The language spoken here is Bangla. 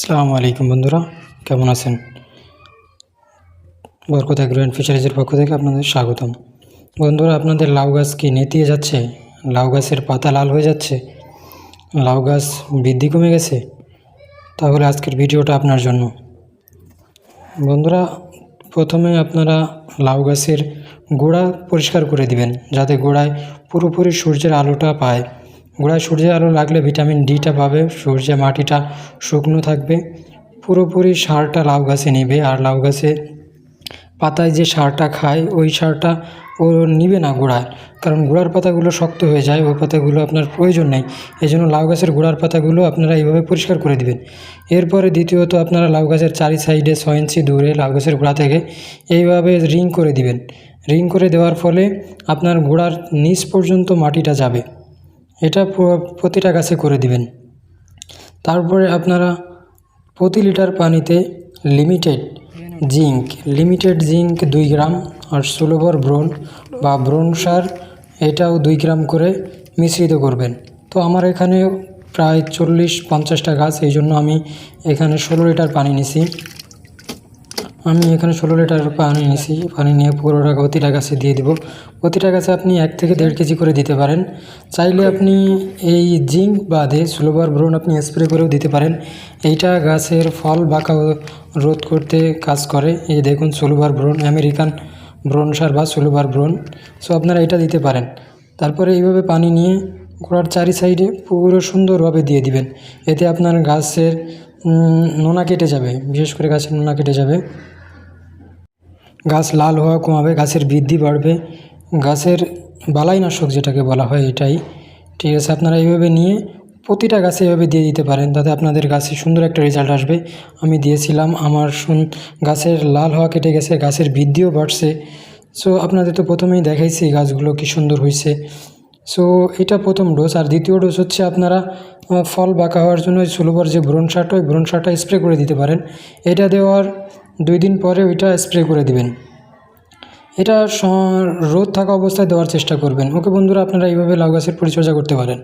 আসসালামু আলাইকুম বন্ধুরা, কেমন আছেন? বরকত অ্যাগ্রো অ্যান্ড ফিশারিজের পক্ষ থেকে আপনাদের স্বাগতম। বন্ধুরা, আপনাদের লাউ গাছ কি নেতিয়ে যাচ্ছে? লাউ গাছের পাতা লাল হয়ে যাচ্ছে? লাউ গাছ বৃদ্ধি কমে গেছে? তাহলে আজকের ভিডিওটা আপনার জন্য। বন্ধুরা, প্রথমে আপনারা লাউ গাছের গোড়া পরিষ্কার করে দিবেন, যাতে গোড়ায় পুরোপুরি সূর্যের আলোটা পায়। গোড়ায় সূর্যের আলো লাগলে ভিটামিন ডিটা পাবে সূর্যে মাটিটা শুকনো থাকবে। পুরোপুরি সারটা লাউ গাছে নেবে, আর লাউ গাছে পাতায় যে সারটা খায়, ওই সারটা ও নিবে না গোড়ায়। কারণ গোড়ার পাতাগুলো শক্ত হয়ে যায়, ওই পাতাগুলো আপনার প্রয়োজন নেই। এই জন্য লাউ গাছের গোড়ার পাতাগুলো আপনারা এইভাবে পরিষ্কার করে দিবেন। এরপরে দ্বিতীয়ত আপনারা লাউ গাছের চারি সাইডে ছয় ইঞ্চি দূরে লাউ গাছের গোড়া থেকে এইভাবে রিং করে দিবেন। রিং করে দেওয়ার ফলে আপনার গোড়ার নিচ পর্যন্ত মাটিটা যাবে। এটা প্রতিটা গাছে করে দিবেন। তারপরে আপনারা প্রতি লিটার পানিতে লিমিটেড জিঙ্ক লিমিটেড জিঙ্ক দুই গ্রাম আর সুলভর ব্রোন বা ব্রোন সার এটাও দুই গ্রাম করে মিশ্রিত করবেন। তো আমার এখানে প্রায় চল্লিশ পঞ্চাশটা গাছ, এই জন্য আমি এখানে ষোলো লিটার পানি নিছি। আমি এখানে ষোলো লিটার পানি নিয়েছি। পানি নিয়ে পুরোটা প্রতিটা গাছে দিয়ে দিব। প্রতিটা গাছে আপনি এক থেকে দেড় কেজি করে দিতে পারেন। চাইলে আপনি এই জিঙ্ক বাদে সুলোবার ব্রণ আপনি স্প্রে করেও দিতে পারেন। এইটা গাছের ফল বাঁকা রোধ করতে কাজ করে। এই দেখুন সুলোবার ব্রণ, আমেরিকান ব্রণ সার বা সুলোবার ব্রণ। সো আপনারা এটা দিতে পারেন। তারপরে এইভাবে পানি নিয়ে গোড়ার চারি সাইডে পুরো সুন্দরভাবে দিয়ে দিবেন। এতে আপনার গাছের নোনা কেটে যাবে। বিশেষ করে গাছের নোনা কেটে যাবে। গাছ লাল হওয়া কমাবে, গাছের বৃদ্ধি বাড়বে। গাছের বালাইনাশক যেটাকে বলা হয় এটাই। ঠিক আছে, আপনারা এইভাবে নিয়ে প্রতিটা গাছে এভাবে দিয়ে দিতে পারেন, তাতে আপনাদের গাছে সুন্দর একটা রেজাল্ট আসবে। আমি দিয়েছিলাম, আমার শুন গাছের লাল হওয়া কেটে গেছে, গাছের বৃদ্ধিও বাড়ছে। সো আপনাদের তো প্রথমেই দেখাইছি গাছগুলো কি সুন্দর হয়েছে সো এটা প্রথম ডোজ আর দ্বিতীয় ডোজ হচ্ছে আপনারা ফল বাঁকা হওয়ার জন্য ওই সুলভর যে ব্রণ শার্ট ওই ব্রণ শার্টটা স্প্রে করে দিতে পারেন। এটা দেওয়ার দুই দিন পরে ওইটা স্প্রে করে দিবেন। এটা রোদ থাকা অবস্থায় দেওয়ার চেষ্টা করবেন। ওকে বন্ধুরা, আপনারা এইভাবে লাউ গাছের পরিচর্যা করতে পারেন।